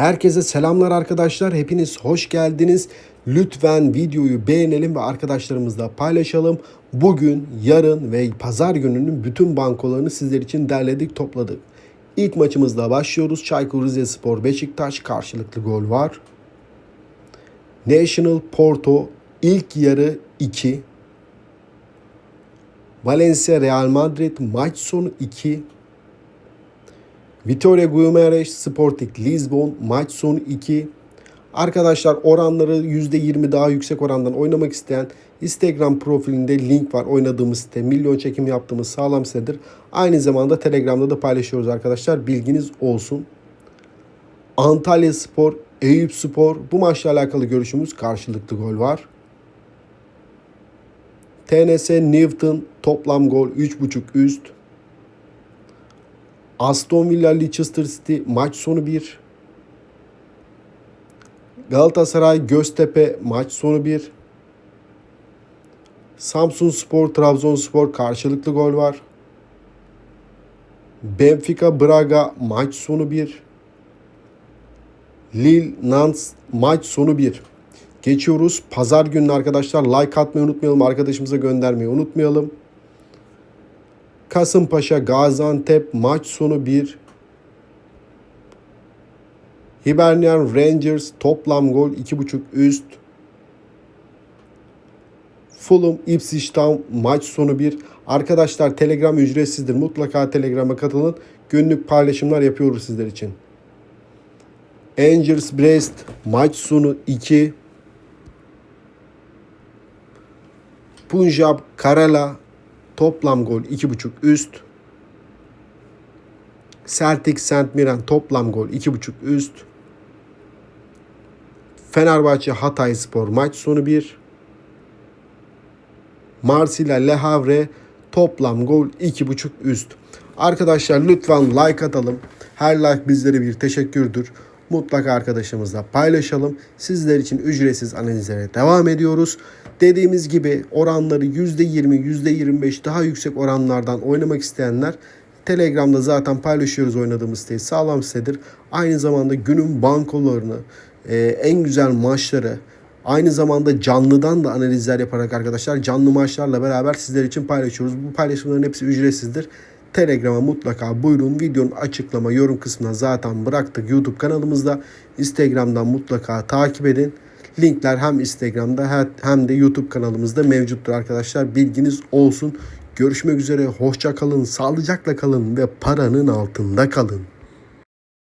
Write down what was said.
Herkese selamlar arkadaşlar. Hepiniz hoş geldiniz. Lütfen videoyu beğenelim ve arkadaşlarımızla paylaşalım. Bugün, yarın ve pazar gününün bütün bankolarını sizler için derledik, topladık. İlk maçımızla başlıyoruz. Çaykur Rizespor Beşiktaş karşılıklı gol var. National Porto ilk yarı 2. Valencia Real Madrid maç sonu 2. Vitória Guimarães Sporting Lisbon maç sonu 2. Arkadaşlar oranları %20 daha yüksek orandan oynamak isteyen Instagram profilinde link var. Oynadığımız site, milyon çekim yaptığımız sağlam sitedir. Aynı zamanda Telegram'da da paylaşıyoruz arkadaşlar. Bilginiz olsun. Antalya Spor, Eyüp Spor bu maçla alakalı görüşümüz karşılıklı gol var. TNS Newton toplam gol 3.5 üst. Aston Villa Leicester City maç sonu 1. Galatasaray Göztepe maç sonu 1. Samsun Spor Trabzonspor karşılıklı gol var. Benfica Braga maç sonu 1. Lille Nantes maç sonu 1. Geçiyoruz. Pazar günü arkadaşlar like atmayı unutmayalım. Arkadaşımıza göndermeyi unutmayalım. Kasımpaşa Gaziantep maç sonu 1. Hibernian Rangers toplam gol 2.5 üst. Fulham Ipswich Town maç sonu 1. Arkadaşlar Telegram ücretsizdir. Mutlaka Telegram'a katılın. Günlük paylaşımlar yapıyoruz sizler için. Angers Brest maç sonu 2. Punjab Kerala toplam gol 2.5 üst. Celtic St. Mirren toplam gol 2.5 üst. Fenerbahçe Hatay Spor maç sonu 1. Marsilya Le Havre toplam gol 2.5 üst. Arkadaşlar lütfen like atalım. Her like bizlere bir teşekkürdür. Mutlaka arkadaşımızla paylaşalım. Sizler için ücretsiz analizlere devam ediyoruz. Dediğimiz gibi oranları %20, %25 daha yüksek oranlardan oynamak isteyenler Telegram'da zaten paylaşıyoruz oynadığımız siteyi. Sağlam sitedir. Aynı zamanda günün bankolarını, e, en güzel maçları, aynı zamanda canlıdan da analizler yaparak arkadaşlar canlı maçlarla beraber sizler için paylaşıyoruz. Bu paylaşımların hepsi ücretsizdir. Telegram'a mutlaka buyurun. Videonun açıklama, yorum kısmına zaten bıraktık YouTube kanalımızda. Instagram'dan mutlaka takip edin. Linkler hem Instagram'da hem de YouTube kanalımızda mevcuttur arkadaşlar. Bilginiz olsun. Görüşmek üzere. Hoşça kalın, sağlıcakla kalın ve paranın altında kalın.